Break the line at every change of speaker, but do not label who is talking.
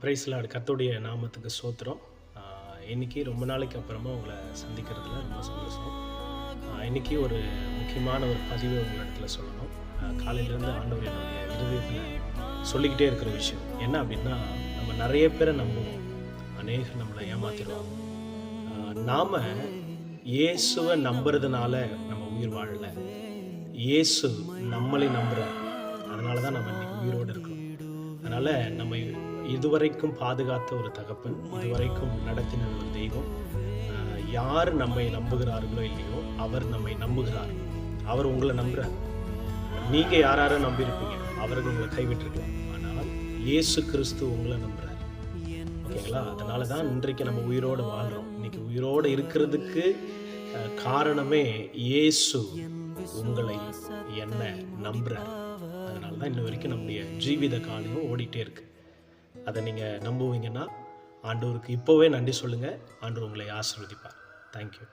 பிரைஸ்லாடு கத்தோடைய நாமத்துக்கு சோத்திரம் ஆஹ் இன்னைக்கு ரொம்ப நாளைக்கு அப்புறமா உங்களை சந்திக்கிறதுல ரொம்ப சந்தோஷம். இன்னைக்கு ஒரு முக்கியமான ஒரு பதிவை உங்கள் இடத்துல சொல்லணும். காலையிலேருந்து ஆண்டவர் என்னுடைய இருதயத்தில் சொல்லிக்கிட்டே இருக்கிற விஷயம். என்ன அப்படின்னா நம்ம நிறைய பேரை நம்புவோம். அநேகர் நம்மளை ஏமாத்திடுவாங்க. நாம் இயேசுவை நம்புறதுனால நம்ம உயிர் வாழல. இயேசு நம்மளை நம்புறார். அதனால தான் நம்ம இன்னைக்கு உயிரோடு இருக்கோம் அதனால் நம்ம இதுவரைக்கும் பாதுகாத்த ஒரு தகப்பன் இதுவரைக்கும் நடத்தின ஒரு தெய்வம். யார் நம்மை நம்புகிறார்களோ இல்லையோ அவர் நம்மை நம்புகிறார். அவர் உங்களை நம்புறார். நீங்கள் யார் நம்பியிருப்பீங்க அவர்கள் உங்களை கைவிட்டிருக்கலாம். ஆனால் இயேசு கிறிஸ்து உங்களை நம்புறார். ஓகேங்களா? அதனால தான் இன்றைக்கு நம்ம உயிரோடு வாழ்கிறோம் இன்னைக்கு உயிரோடு இருக்கிறதுக்கு காரணமே இயேசு உங்களை என்ன நம்புறார். அதனால தான் இன்ன வரைக்கும் நம்முடைய ஜீவித காலையும் ஓடிட்டே இருக்கு. அதை நீங்கள் நம்புவீங்கன்னா ஆண்டவருக்கு இப்போவே நன்றி சொல்லுங்கள் ஆண்டவர் உங்களை ஆசிர்வதிப்பார். தேங்க்யூ